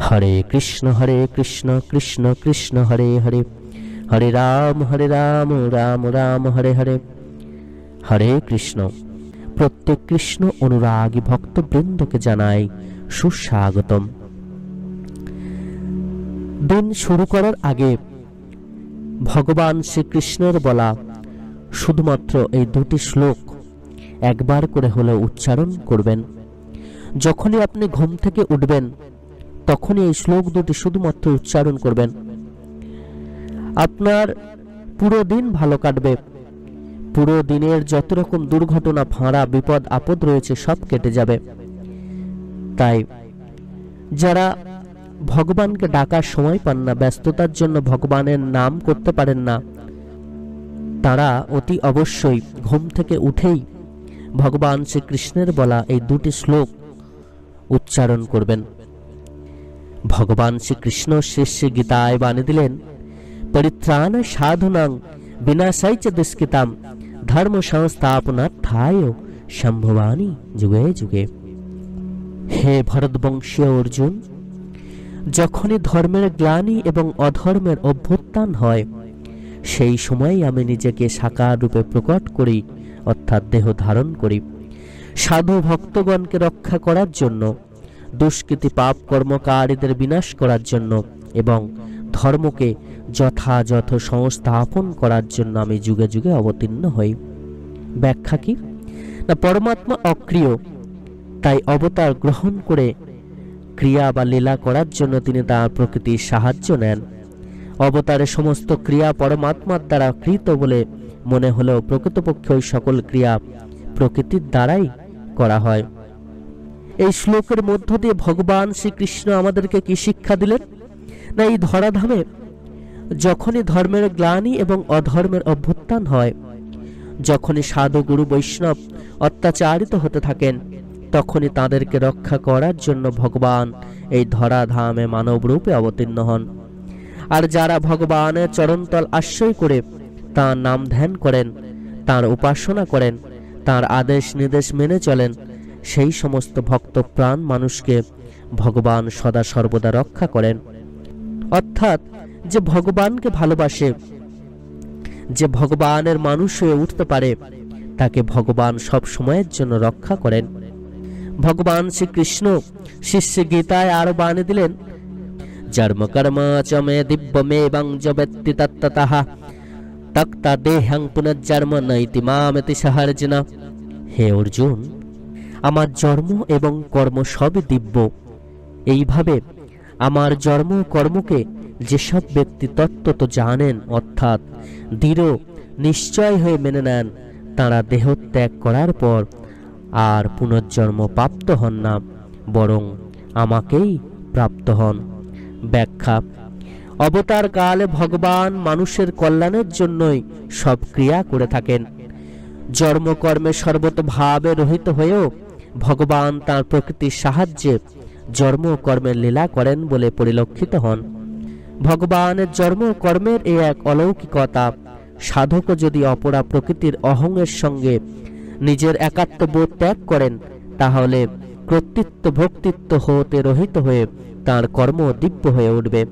হরে কৃষ্ণ হরে কৃষ্ণ কৃষ্ণ কৃষ্ণ, হরে হরে। হরে রাম হরে রাম রাম রাম, হরে হরে। হরে কৃষ্ণ, প্রত্যেক কৃষ্ণ অনুরাগী ভক্তবৃন্দকে জানাই সুস্বাগতম। দিন শুরু করার আগে ভগবান শ্রীকৃষ্ণের বলা শুধুমাত্র এই দুটি শ্লোক একবার করে হলেও উচ্চারণ করবেন। যখনই আপনি ঘুম থেকে উঠবেন তখনই এই শ্লোক দুটি শুধুমাত্র উচ্চারণ করবেন। আপনার পুরো দিন ভালো কাটবে। পুরো দিনের যত রকম দুর্ঘটনা ফাঁড়া বিপদ, আপদ রয়েছে, সব কেটে যাবে। তাই যারা ভগবানকে ডাকার সময় পান না, ব্যস্ততার জন্য ভগবানের নাম করতে পারেন না, তারা অতি অবশ্যই ঘুম থেকে উঠেই ভগবান শ্রীকৃষ্ণের বলা এই দুটি শ্লোক উচ্চারণ করবেন। ভগবান শ্রীকৃষ্ণ শিষ্য গীতায় বাণী দিলেন, পরিত্রাণ সাধনাং বিনাশাই দুষ্কৃতাম ধর্ম সংস্থাপনার্থায় সম্ভবানী যুগে যুগে। হে ভরতবংশীয় অর্জুন, যখনই ধর্মের গ্লানি এবং অধর্মের অভ্যুত্থান হয়, সেই সময় আমি নিজেকে সাকার রূপে প্রকট করি, অর্থাৎ দেহ ধারণ করি, সাধু ভক্তগণকে রক্ষা করার জন্য। দুষ্কৃতি পাপ কর্মকারীদের বিনাশ করার জন্য এবং ধর্মকে যথাযথ সংস্থাপন করার জন্য আমি যুগে যুগে অবতীর্ণ হই। ব্যাখ্যা কি? না, পরমাত্মা অক্রিয়, তাই অবতার গ্রহণ করে ক্রিয়া বা লীলা করার জন্য তিনি তার প্রকৃতির সাহায্য নেন। অবতারের সমস্ত ক্রিয়া পরমাত্মার দ্বারা কৃত বলে মনে হলেও প্রকৃতপক্ষে ওই সকল ক্রিয়া প্রকৃতির দ্বারাই করা হয়। এই শ্লোকের মধ্য দিয়ে ভগবান শ্রীকৃষ্ণ আমাদেরকে কি শিক্ষা দিলেন? না, এই ধরাধামে যখনই ধর্মের গ্লানি এবং অধর্মের অভ্যুত্থান হয়, যখনই সাধু গুরু বৈষ্ণব অত্যাচারিত হতে থাকেন, তখনই তাদেরকে রক্ষা করার জন্য ভগবান এই ধরাধামে মানব রূপে অবতীর্ণ হন। আর যারা ভগবানের চরণতল আশ্রয় করে তাঁর নাম ধ্যান করেন, তার উপাসনা করেন, তার আদেশ নির্দেশ মেনে চলেন সেই সমস্ত ভক্ত প্রাণ মানুষকে ভগবান সদা সর্বদা রক্ষা করেন। অর্থাৎ যে ভগবানকে ভালোবাসে, যে ভগবানের মানুষ হয়ে উঠতে পারে, তাকে ভগবান সব সময়ের জন্য রক্ষা করেন। ভগবান শ্রীকৃষ্ণ শিষ্য গীতায় আরও বাণী দিলেন, জন্ম কর্ম চ মে দিব্যমেবং জবেত্তি তত্ততঃ তক্তা দেহং পুনর্জন্ম নৈতি মামেতি সহর্জনা। হে অর্জুন আমার জন্ম এবং কর্ম সবই দিব্য। এইভাবে আমার জন্ম কর্মকে যেসব ব্যক্তি তত্ত্বত জানেন, অর্থাৎ দৃঢ়, নিশ্চয় হয়ে মেনে নেন, তারা দেহ ত্যাগ করার পর আর পুনর্জন্ম প্রাপ্ত হন না, বরং আমাকেই প্রাপ্ত হন। ব্যাখ্যা, অবতার কালে ভগবান মানুষের কল্যাণের জন্যই সব ক্রিয়া করে থাকেন। জন্মকর্মে সর্বতভাবে রহিত হয়েও ভগবান তার প্রকৃতির সাহায্যে জন্মকর্মের লীলা করেন বলে পরিলক্ষিত হন। ভগবানের জন্ম কর্মের এই এক অলৌকিকতা সাধক যদি অপরা প্রকৃতির অহংয়ের সঙ্গে নিজের একাত্মবোধ ত্যাগ করেন, তাহলে কর্তৃত্ব ভক্তিত্ব হতে রহিত হয়ে তার কর্ম দিব্য হয়ে উঠবে।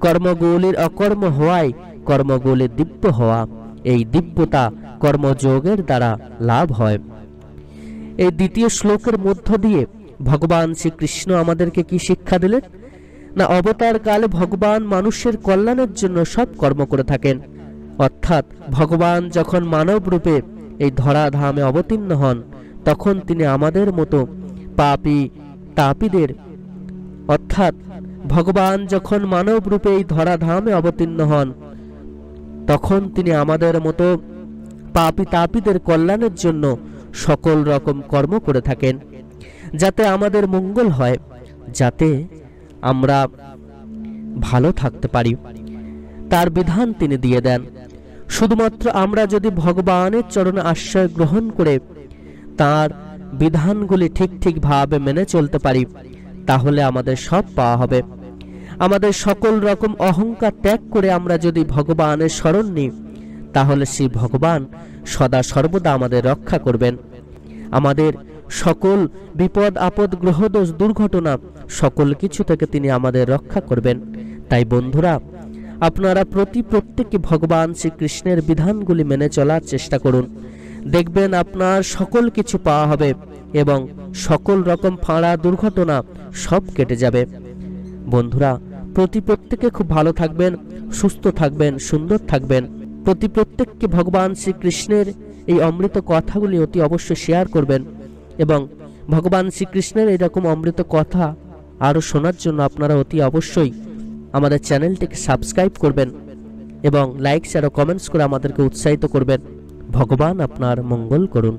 কর্মগুলির অকর্ম হওয়ায় কর্মগুলির দিব্য হওয়া। এই দিব্যতা কর্মযোগের দ্বারা লাভ হয়। এই দ্বিতীয় শ্লোকের মধ্য দিয়ে ভগবান শ্রীকৃষ্ণ আমাদেরকে কি শিক্ষা দিলেন? না অবতার কালে ভগবান মানুষের কল্যাণের জন্য সব কর্ম করে থাকেন। অর্থাৎ ভগবান যখন মানব রূপে এই ধরাধামে অবতীর্ণ হন, তখন তিনি আমাদের মতো পাপী, তাপীদের, অর্থাৎ ভগবান যখন মানব রূপে এই ধরাধামে অবতীর্ণ হন, তখন তিনি আমাদের মতো পাপী, তাপীদের কল্যাণের জন্য সকল রকম কর্ম করে থাকেন, যাতে আমাদের মঙ্গল হয়, যাতে আমরা ভালো থাকতে পারি। তার বিধান তিনি দিয়ে দেন। শুধুমাত্র আমরা যদি ভগবানের চরণে আশ্রয় গ্রহণ করে তার বিধানগুলি ঠিক ঠিকভাবে মেনে চলতে পারি, তাহলে আমাদের সব পাওয়া হবে। আমাদের সকল রকম অহংকার ত্যাগ করে আমরা যদি ভগবানের স্মরণ নিই, তাহলে সেই ভগবান সদা সর্বদা আমাদের রক্ষা করবেন। আমাদের সকল বিপদ, আপদ গ্রহদোষ দুর্ঘটনা সকল কিছু থেকে তিনি আমাদের রক্ষা করবেন। তাই বন্ধুরা, আপনারা প্রতি প্রত্যেককে ভগবান শ্রীকৃষ্ণের বিধানগুলি মেনে চলার চেষ্টা করুন। দেখবেন আপনার সকল কিছু পাওয়া হবে এবং সকল রকম ফাঁড়া, দুর্ঘটনা সব কেটে যাবে। বন্ধুরা, প্রতি প্রত্যেকে খুব ভালো থাকবেন, সুস্থ থাকবেন, সুন্দর থাকবেন। প্রতি প্রত্যেককে ভগবান শ্রীকৃষ্ণের এই অমৃত কথাগুলি অতি অবশ্যই শেয়ার করবেন এবং ভগবান শ্রীকৃষ্ণের এরকম অমৃত কথা আরও শোনার জন্য আপনারা অতি অবশ্যই আমাদের চ্যানেলটিকে সাবস্ক্রাইব করবেন এবং লাইক শেয়ার ও কমেন্টস করে আমাদেরকে উৎসাহিত করবেন। ভগবান আপনার মঙ্গল করুন।